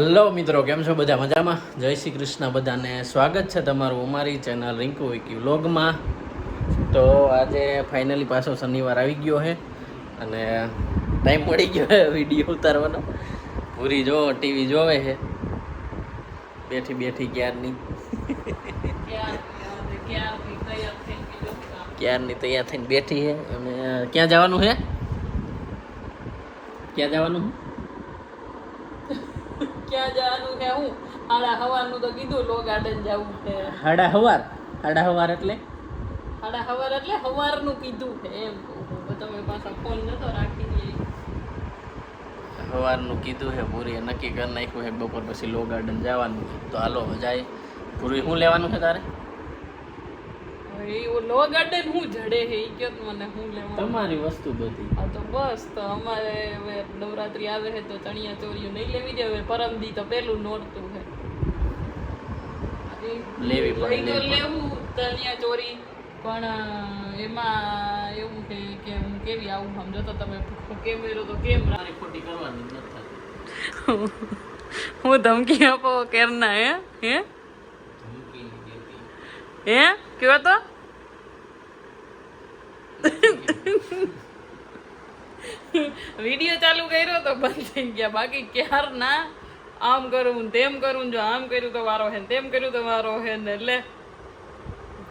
Hello મિત્રો, કેમ છો બધા? મજામાં? જય શ્રી કૃષ્ણ. બધાને સ્વાગત છે તમારું અમારી ચેનલ રિંકુ વિકી વ્લોગમાં. તો આજે ફાઇનલી પાછો શનિવાર આવી ગયો છે અને ટાઈમ મળી ગયો છે વીડિયો ઉતારવાનો. પૂરી જો ટીવી જોવે છે. બેઠી બેઠી ક્યારની? ક્યારની તૈયાર થઈને બેઠી છે? અને ક્યાં જવાનું છે? ક્યાં જવાનું ક્યાં જવાનું છે હું? હાડા હવારનું તો કીધું લો ગાર્ડન જવું છે. હાડા હવાર? હાડા હવાર એટલે? હાડા હવાર એટલે હવારનું કીધું છે એમ તમે પાછા ફોન નતો રાખી સવારનું કીધું છે પૂરીએ નક્કી કરી નાખ્યું છે બપોર પછી લો ગાર્ડન જવાનું તો હાલો જાય. પૂરી શું લેવાનું છે તારે? એ ગાર્ડન હું જડે હે ઈ કયો મને હું લેવા? તમારી વસ્તુ બધી. હા તો બસ તો અમારે હવે નવરાત્રી આવે હે તો ચણિયા ચોરીઓ નહીં લેવી દે હવે પરમદી તો પેલું નોરતું હે. લેવી પડે, લેવું ચણિયા ચોરી પણ એમાં એવું છે કે હું કેવી આવું સમજો તો તમે કેમેરો તો કેમ તારી ખોટી કરવાની નથી હું ધમકી આપો કેરના હે? હે. હે? કયો તો? વીડિયો ચાલુ કર્યો તો બંધ થઈ ગયા. બાકી ક્યાર ના? આમ કરું તેમ કરું જો આમ કર્યું તો વારો હે તેમ કર્યું તો વારો હે ને એટલે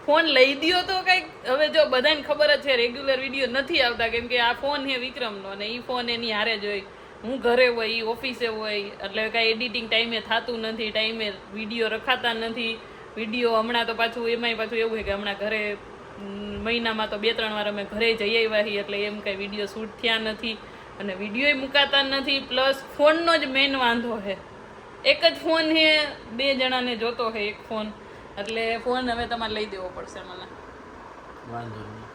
ફોન લઈ દયો તો કંઈક. હવે જો બધાને ખબર જ છે રેગ્યુલર વીડિયો નથી આવતા. કેમ કે આ ફોન છે વિક્રમનો ને એ ફોન એની હારે જ હોય. હું ઘરે હોય, ઈ ઓફિસે હોય. એટલે કાંઈ એડિટિંગ ટાઈમે થતું નથી ટાઈમે વીડિયો રખાતા નથી. વીડિયો હમણાં તો પાછું એમાંય પાછું એવું છે કે હમણાં ઘરે મહિનામાં તો બે ત્રણ વાર અમે ઘરે જઈ આવ્યા છીએ એટલે એમ કાંઈ વીડિયો શૂટ થયા નથી અને વિડીયોય મુકાતા નથી પ્લસ ફોનનો જ મેઇન વાંધો છે. એક જ ફોન છે બે જણાને જોતો છે એક ફોન એટલે ફોન હવે તમારે લઈ દેવો પડશે મને. વાંધો નહીં.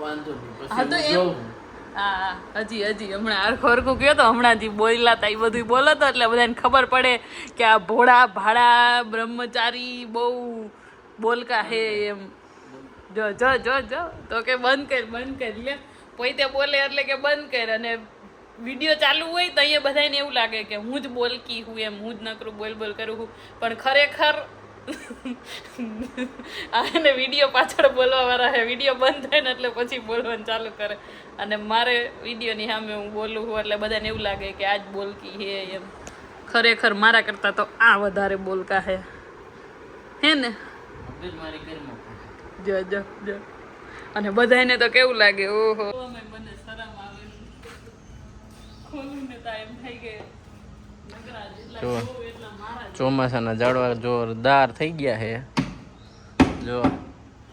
વાંધો નહીં હા હજી હજી હમણાં હરખું હરખું કયો તો હમણાં જે બોલ્યા તા એ બધું બોલો તો એટલે બધાને ખબર પડે કે આ ભોળા ભાડા બ્રહ્મચારી બહુ બોલકા હે એમ. જો જો જો જો. તો કે બંધ કર બંધ કર. લે. પોતે બોલે એટલે કે બંધ કર. અને વીડિયો ચાલુ હોય તો અહીંયા બધાને એવું લાગે કે હું જ બોલકી હું એમ. હું જ નકરું બોલ બોલ કરું છું પણ ખરેખર આને વીડિયો પાછળ બોલવા વાળા હે. વીડિયો બંધ થાય ને એટલે પછી બોલવાનું ચાલુ કરે. અને મારે વિડીયોની સામે હું બોલું છું એટલે બધાને એવું લાગે કે આ જ બોલકી હે એમ. ખરેખર મારા કરતાં તો આ વધારે બોલકા હે. હે ને? કરી મૂકો. જો જો જો. અને બધાને તો કેવું લાગે ઓહો. મને શરમ આવે ખોલીને તો એમ થઈ મારા જ. ચોમાસાના ઝાડવા જોરદાર થઈ ગયા છે જો.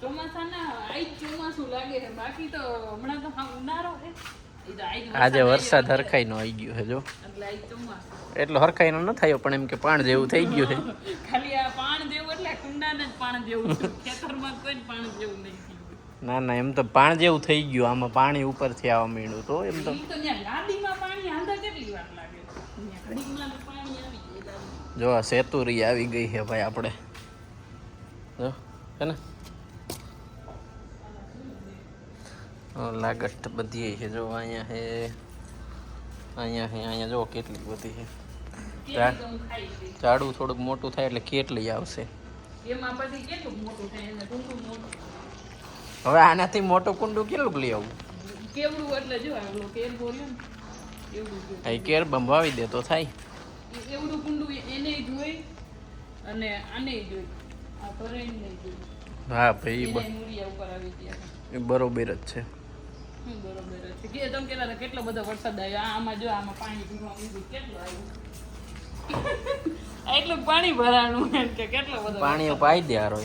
ચોમાસાના આઈ જ ચોમાસું લાગે છે. બાકી તો હમણાં તો હા ઉનાળો છે. ઈ તો આઈ જ આજે વરસાદ હરખાઈ નો હરખાઈનો આવી ગયો છે જો. એટલો હરખાઈ નો ન થયો પણ એમ કે પાણ જેવું થઈ ગયું છે. ખાલી આ પાણ જેવું એટલે કુંડાને જ પાણ જેવું ખેતરમાં કોઈ પાણ જેવું નહીં ના ના એમ તો પાણ જેવું થઈ ગયું. આમાં પાણી ઉપરથી આવવા માંડ્યું તો એમ તો. જો આ સેતુરી આવી ગઈ છે ભાઈ આપણે. જો હે ને? લાગટ બધી છે. જો અહીંયા છે અહીંયા છે અહીંયા જો કેટલી બધી છે. ઝાડું થોડુંક મોટું થાય એટલે કેટલી આવશે? એમાં પછી કેટલું મોટું થાય એને ટૂંકું મોટું. હવે આનાથી મોટું કુંડું કેટલું લઈ આવું? કેવડું એટલે જો આ કેર બોલ્યો ને એવડું જો. કેર બંભાવી દે તો થાય. એવડું કુંડું એને જોઈ અને આને જોઈ આ ભરાઈને નહીં જોઈ હા ભાઈ મૂળિયા ઉપર આવી ગયા. એ બરોબર જ છે. બરોબર જ છે. કે તમે હતા કેટલો બધો વરસાદ આવ્યો? આમાં જો આમાં પાણી ભીગવા કેટલો કેટલું આવ્યું? એટલું પાણી ભરાણું એમ કે કેટલો બધો પાણી પાઈ દે હારો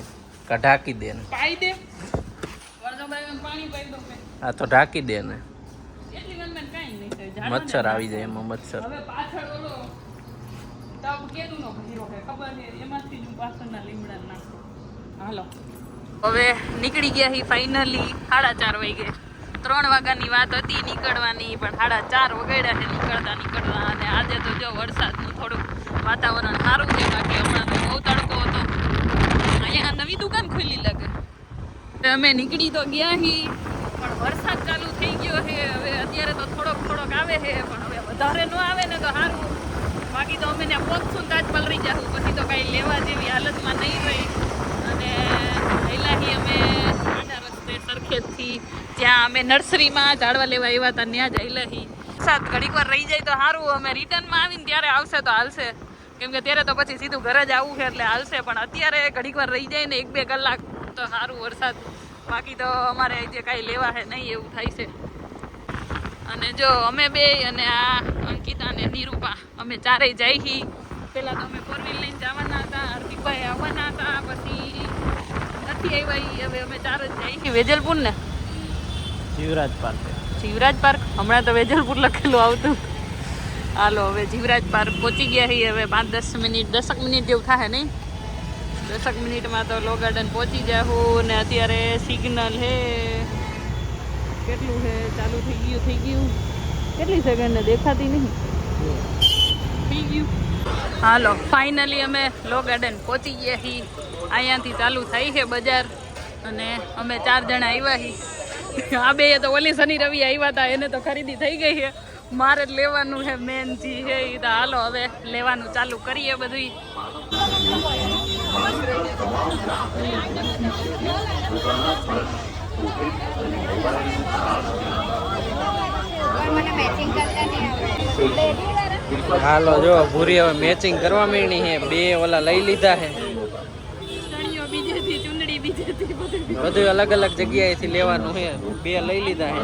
કા ઢાંકી દે ને પાઈ દે. વરસાદ પાણી પાઈ દો કે તો ઢાંકી દે ને એટલી વારમાં કાંઈ નહીં થાય. મચ્છર આવી જાય એમાં મચ્છર. હવે પાછળ ઓલો ટબ કેદુનો ભર્યો છે ખબર નહીં. એમાંથી જ હું પાછળના લીમડા નાખું. હાલો. હવે નીકળી ગયા હી ફાઇનલી સાડા ચાર વાગે ત્રણ વાગ્યાની વાત હતી, નીકળવાની, પણ સાડા ચાર વગાડ્યા છે, નીકળતા નીકળતા. અને આજે તો જો વરસાદનું થોડુંક વાતાવરણ સારું છે, બાકી હમણાં તો બહુ તડકો હતો. અહીંયા નવી દુકાન ખુલ્લી લાગે. અમે નીકળી તો ગયા હી, પણ વરસાદ ચાલુ થઈ ગયો છે. હવે અત્યારે તો થોડોક થોડોક આવે છે, પણ હવે વધારે ન આવે ને તો સારું. બાકી તો અમે ત્યાં પહોંચશું તાજ પલરી જશું પછી તો કાંઈ લેવા જેવી હાલતમાં નહીં રહી જ્યાં અમે નર્સરીમાં ઝાડવા લેવા આવ્યા હતા, ત્યાં જ આયલાહી વરસાદ ઘડીક વાર રહી જાય તો સારું અમે રિટર્નમાં આવીને ત્યારે આવશે તો હાલશે. કેમ કે ત્યારે તો પછી સીધું ઘરે જ આવવું છે એટલે હાલશે, પણ અત્યારે ઘડીક વાર રહી જાય ને એક બે કલાક તો સારું વરસાદ. બાકી તો અમારે જે કાંઈ લેવા છે નહીં એવું થાય છે. અને જો અમે બે અને આ અંકિતા અને નિરૂપા, અમે ચારેય જાય હી. પહેલાં તો અમે ફોર વ્હીલ લઈને જવાના હતા, હાર્દિકભાઈ આવવાના હતા, પછી નથી આવ્યા. હવે અમે ચાર જ જાય હી વેજલપુર ને. જીવરાજ પાર્ક. જીવરાજ પાર્ક? હમણાં તો વેજલપુર લખેલું આવતું. હાલો, હવે જીવરાજ પાર્ક પહોંચી ગયા છીએ. હવે પાંચ, દસ મિનિટ, દસક મિનિટ જેવું થાય નહીં? દસક મિનિટમાં તો લો ગાર્ડન પહોંચી જાઉં ને અત્યારે સિગ્નલ હે. કેટલું છે ચાલુ થઈ ગયું થઈ ગયું. કેટલી સેકન્ડ દેખાતી નહીં? થઈ ગયું. હાલો ફાઇનલી અમે લો ગાર્ડન પહોંચી ગયા છીએ. અહીંયાથી ચાલુ થઈ છે બજાર. અને અમે ચાર જણા આવ્યા છીએ. આ બે તો ઓલી શનિ રવિ આવ્યા હતા એને તો ખરીદી થઈ ગઈ છે. મારે લેવાનું છે, મેન જી છે એ તો હાલો હવે લેવાનું ચાલુ કરીએ બધું હાલો, જો, ભૂરી હવે મેચિંગ કરવા માંડી છે. બે ઓલા લઈ લીધા છે ચણિયો બીજેથી ચુંદડી બીજેથી બધું અલગ અલગ જગ્યાએથી લેવાનું છે. બે લઈ લીધા છે.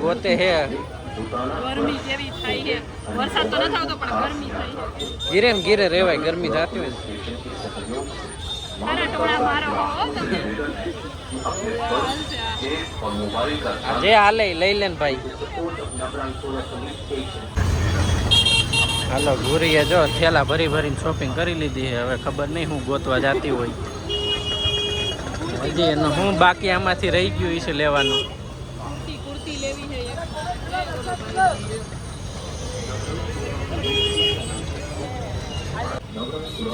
પોતે છે. ગરમી કેવી થાય છે? વરસાદ તો નથી આવતો પણ ગરમી ગીરે ગીરે રેવાય ગરમી થતી હોય. હો જે હાલે લઈ લે ને ભાઈ. હાલો ગુરીએ જો થેલા ભરી ભરીને શોપિંગ કરી લીધી હવે ખબર નહીં હું ગોતવા જાતી હોય. હજી એનું હું બાકી આમાંથી રહી ગયું છે લેવાનું.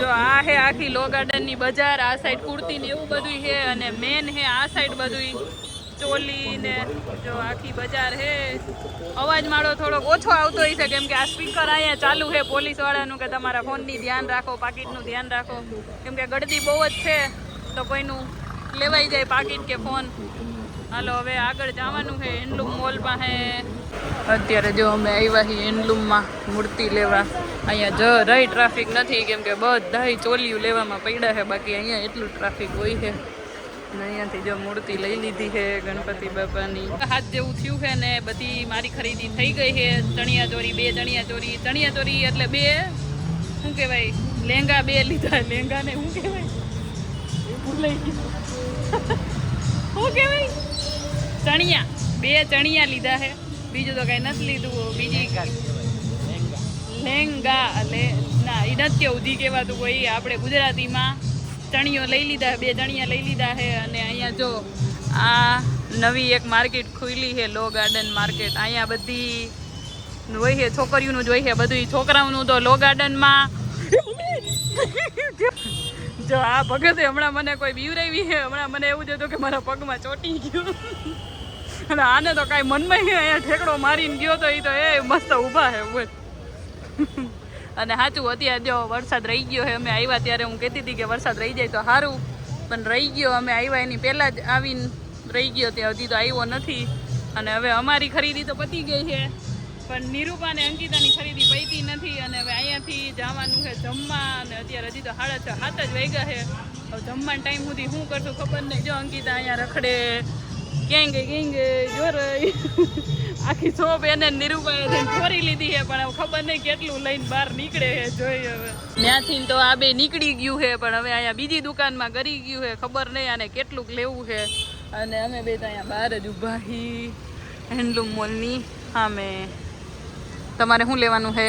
જો આ હે આખી લો ગાર્ડનની બજાર, આ સાઈડ કુર્તી ને એવું બધું છે અને મેન હે આ સાઈડ બધું ચોલી ને જો આખી બજાર હે. અવાજ માળો થોડોક ઓછો આવતો છે કેમ કે આ સ્પીકર અહીંયા ચાલુ છે પોલીસ વાળાનું કે તમારા ફોનની ધ્યાન રાખો, પાકીટનું ધ્યાન રાખો. કેમ કે ગળદી બહુ જ છે, તો કોઈનું લેવાઈ જાય પાકીટ કે ફોન. હાલો, હવે આગળ જવાનું છે હેન્ડલૂમ મોલ પાસે અત્યારે જો અમે આવ્યા છીએ હેન્ડલૂમમાં મૂર્તિ લેવા. અહીંયા જ રહી ટ્રાફિક નથી, કેમ કે બધાય ચોલિયું લેવામાં પડ્યા છે, બાકી અહીંયા એટલું ટ્રાફિક હોય છે. અહીંયાથી જો મૂર્તિ લઈ લીધી છે ગણપતિ બાપાની. હાથ જેવું થયું છે ને બધી મારી ખરીદી થઈ ગઈ છે. ચણિયા ચોરી, બે ચણિયા ચોરી. ચણિયા ચોરી એટલે બે, શું કહેવાય? લેંગા બે લીધા. લેંગા ને શું કહેવાય? ભૂલાઈ ગયું. શું કહેવાય ચણિયા. બે ચણિયા લીધા છે. બીજું તો કઈ નથી લીધું. બીજી લેંગા લે ના એ નથી કેવું જી કહેવાતું કોઈ. આપણે ગુજરાતીમાં ચણિયો લઈ લીધા બે ચણિયા લઈ લીધા છે. અને અહીંયા જો આ નવી એક માર્કેટ ખુલી છે લો ગાર્ડન માર્કેટ. અહીંયા બધી હોય છે છોકરીઓનું જ હોય છે. બધું છોકરાઓનું તો લો ગાર્ડનમાં જો આ ભગતે હમણાં મને કોઈ બીવરાવી છે? હમણાં મને એવું જ હતું કે મારા પગમાં ચોટી ગયું. અને આને તો કાંઈ મનમાં અહીંયા ઠેકડો મારીને ગયો તો એ તો, એ મસ્ત ઊભા છે, બોલ. અને સાચું, અત્યારે જો વરસાદ રહી ગયો છે, અમે આવ્યા ત્યારે હું કહેતી હતી કે વરસાદ રહી જાય તો સારું, પણ રહી ગયો, અમે આવ્યા એની પહેલાં જ આવીને રહી ગયો, ત્યાં હજી તો આવ્યો નથી. અને હવે અમારી ખરીદી તો પતી ગઈ છે. પણ નિરૂપા અને અંકિતાની ખરીદી પૈતી નથી અને હવે અહીંયાથી જવાનું છે જમવા અને અત્યારે હજી તો સાડા છ, સાત જ વાગ્યા છે. હવે જમવાનું ટાઈમ સુધી શું કરશું ખબર નહીં. જો અંકિતા અહીંયા રખડે ક્યાં ગઈ ક્યાં ગઈ, જો રહી. આખી શોપ એને નિરૂપાએ થઈને લીધી છે, પણ હવે ખબર નહીં કેટલું લઈને બહાર નીકળે છે જોઈ હવે. ત્યાંથી તો આ બે નીકળી ગયું છે, પણ હવે અહીંયા બીજી દુકાનમાં ગરી ગયું છે, ખબર નહીં આને કેટલુંક લેવું છે. અને અમે બે તો અહીંયા બહાર જ ઊભા હી હેન્ડલૂમ મોલની સામે. તમારે શું લેવાનું છે?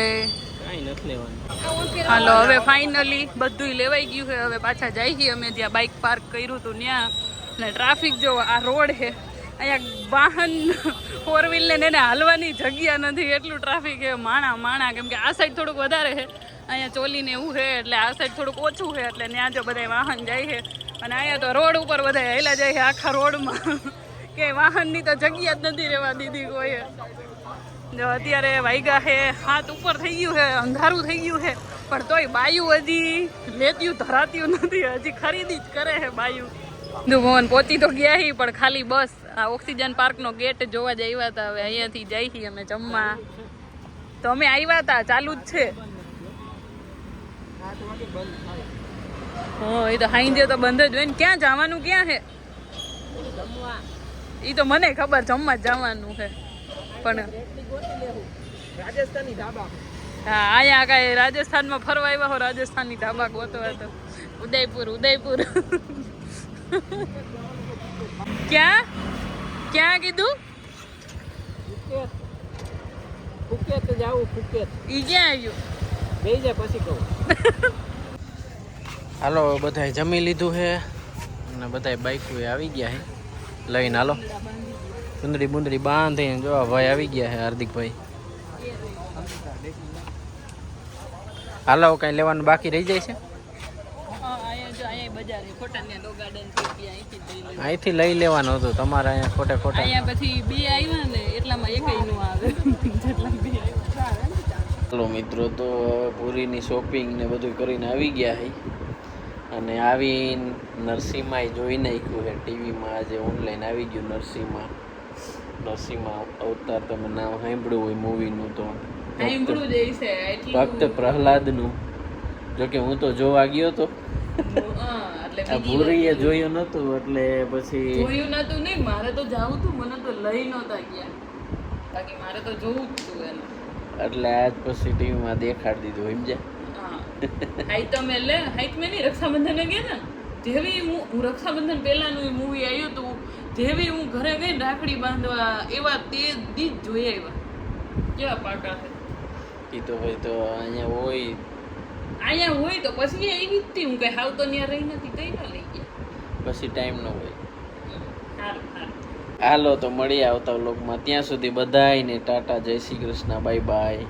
હાલો હવે ફાઇનલી બધુંય લેવાઈ ગયું છે. હવે પાછા જાય છીએ અમે. જ્યાં બાઇક પાર્ક કર્યું હતું ત્યાં. ને ટ્રાફિક જો આ રોડ છે. અહીંયા વાહન ફોર વ્હીલને ને એને હાલવાની જગ્યા નથી. એટલું ટ્રાફિક છે. માણા માણા. કેમ કે આ સાઈડ થોડુંક વધારે છે. અહીંયા ચોલીને એવું છે એટલે આ સાઈડ થોડુંક ઓછું છે. એટલે ત્યાં જો બધા વાહન જાય છે. અને અહીંયા તો રોડ ઉપર બધા હેલા જાય છે આખા રોડમાં કે વાહનની તો જગ્યા જ નથી રહેવા દીધી કોઈએ. અત્યારે વાઈગા છે હાથ ઉપર થઈ ગયું છે અંધારું થઈ ગયું છે પણ તોય બાયું હજી લેત્યું, ધરાત્યું નથી. હજી ખરીદી જ કરે છે બાયું. મોહન પહોંચી તો ગયા હી, પણ ખાલી બસ. આ ઓક્સિજન પાર્કનો ગેટ જોવા જ આવ્યા હતા હવે અહીંયાથી જઈ છીએ અમે જમવા. તો અમે આવ્યા હતા ચાલુ જ છે. એ તો હાઈજે તો બંધ જ હોય ને. ક્યાં જવાનું, ક્યાં છે એ તો મને ખબર, જમવા જવાનું છે પણ હા અહીંયા કાંઈ રાજસ્થાનમાં ફરવા આવ્યા હો રાજસ્થાનની ધાબા ગોતવા તો. ઉદયપુર ઉદયપુર. ક્યાં? ક્યાં કીધું? ફૂકેત. જાવું ફૂકેત. ઈ ક્યાં આવ્યું? બે જાય પછી કહું. હાલો બધાય જમી લીધું છે અને બધાય બાઈકો આવી ગયા છે લઈને હાલો. કુંદડી બુંદડી બાંધીને જો આ ભાઈ આવી ગયા છે હાર્દિકભાઈ. હાલો કઈ લેવાનું બાકી રહી જાય છે? હા અહીંથી લઈ લેવાનું હતું તમારે અહીંયા ખોટે ખોટા. અહીંયા પછી બે આવ્યા ને એટલામાં એકયનું આવે. જેટલા બે ચાલો મિત્રો તો પૂરીની શોપિંગ ને બધું કરીને આવી ગયા છે. અને આવી નરસિંહમાં જોઈ નાખ્યું છે ટીવીમાં આજે ઓનલાઈન આવી ગયું નરસિંહમાં. નરસિંહમાં અવતાર તમે નામ સાંભળ્યું હોય મૂવીનું તો. ભક્ત પ્રહલાદનું. જોકે હું તો જોવા ગયો તો. આ ભૂરીએ જોયું નતું એટલે પછી જોયું નતું નહીં મારે તો જાવું તું મને તો લઈ નહોતા ગયા. બાકી મારે તો જોવું જ તું એને. એટલે આજ પછી ટીવીમાં દેખાડી દીધું સમજ્યા? જે હાઈ તમે લે હાઈક મેં નહીં રક્ષાબંધન ગયા ને જેવી હું હું રક્ષાબંધન પહેલાનું મૂવી આવ્યું હતું જેવી હું ઘરે ગઈ રાખડી બાંધવા એવા તે દી જોઈ આવ્યા. કેવા પાકા છે? એ તો ભાઈ તો અહીંયા હોય. અહીંયા હોય તો પછી એવી જ હું કઈ હાવ તો ત્યાં રહી નથી કઈ ના લઈ ગયા. પછી ટાઈમ ન હોય. સારું સારું. હાલો તો મળીએ આવતા લોકમાં ત્યાં સુધી બધાયને ટાટા જય શ્રી કૃષ્ણ બાય બાય